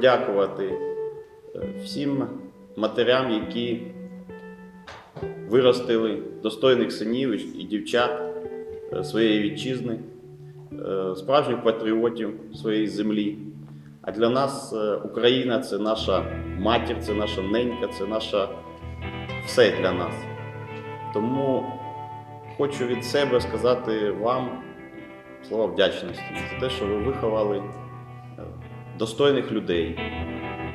подякувати е, всім матерям, які виростили достойних синів і дівчат е, своєї вітчизни, е, справжніх патріотів своєї землі. А для нас Україна це наша матір, це наша ненька, це наша все для нас. Тому хочу від себе сказати вам слова вдячності за те, що ви виховали достойних людей,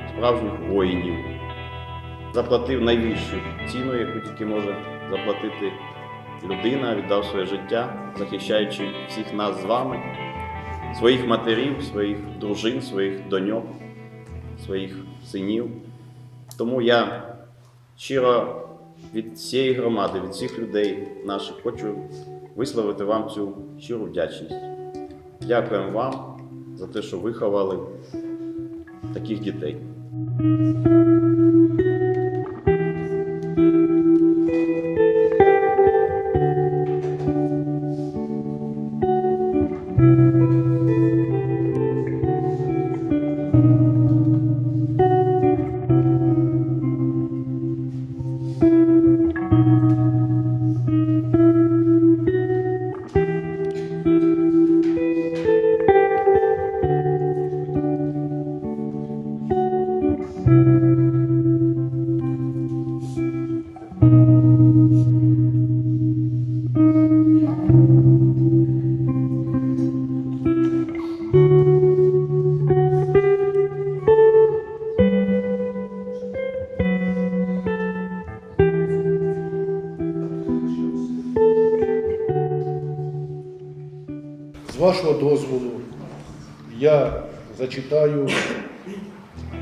справжніх воїнів, заплатив найвищу ціну, яку тільки може заплатити людина, віддав своє життя, захищаючи всіх нас з вами, своїх матерів, своїх дружин, своїх доньок, своїх синів. Тому я щиро від всієї громади, від всіх людей наших хочу висловити вам цю щиру вдячність. Дякуємо вам за те, що виховали таких дітей. З вашого дозволу я зачитаю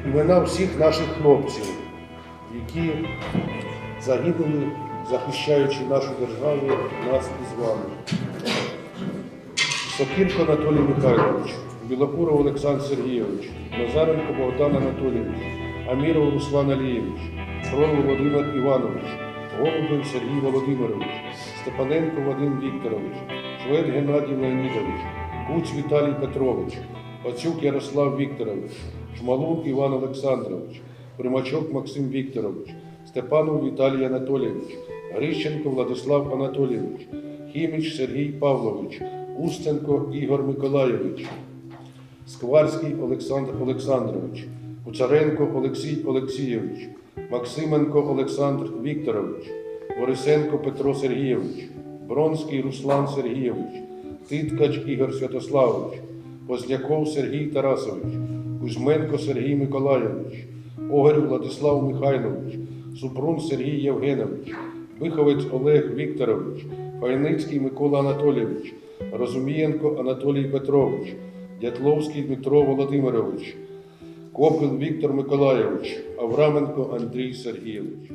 імена всіх наших хлопців, які загинули, захищаючи нашу державу, нас із вами. Сокірко Анатолій Михайлович, Білокуров Олександр Сергійович, Назаренко Богдан Анатолійович, Аміров Руслан Алієвич, Фрол Володимир Іванович, Голубев Сергій Володимирович, Степаненко Вадим Вікторович, Швед Геннадій Леонідович, Куць Віталій Петрович, Пацюк Ярослав Вікторович, Шмалун Іван Олександрович, Примачок Максим Вікторович, Степанов Віталій Анатолійович, Грищенко Владислав Анатолійович, Хіміч Сергій Павлович, Устенко Ігор Миколайович, Скварський Олександр Олександрович, Куцаренко Олексій Олексійович, Максименко Олександр Вікторович, Борисенко Петро Сергійович, Бронський Руслан Сергійович, Титкач Ігор Святославович, Позняков Сергій Тарасович, Кузьменко Сергій Миколайович, Огер Владислав Михайлович, Супрун Сергій Євгенович, Виховець Олег Вікторович, Файницький Микола Анатолійович, Розумієнко Анатолій Петрович, Дятловський Дмитро Володимирович, Копил Віктор Миколайович, Авраменко Андрій Сергійович.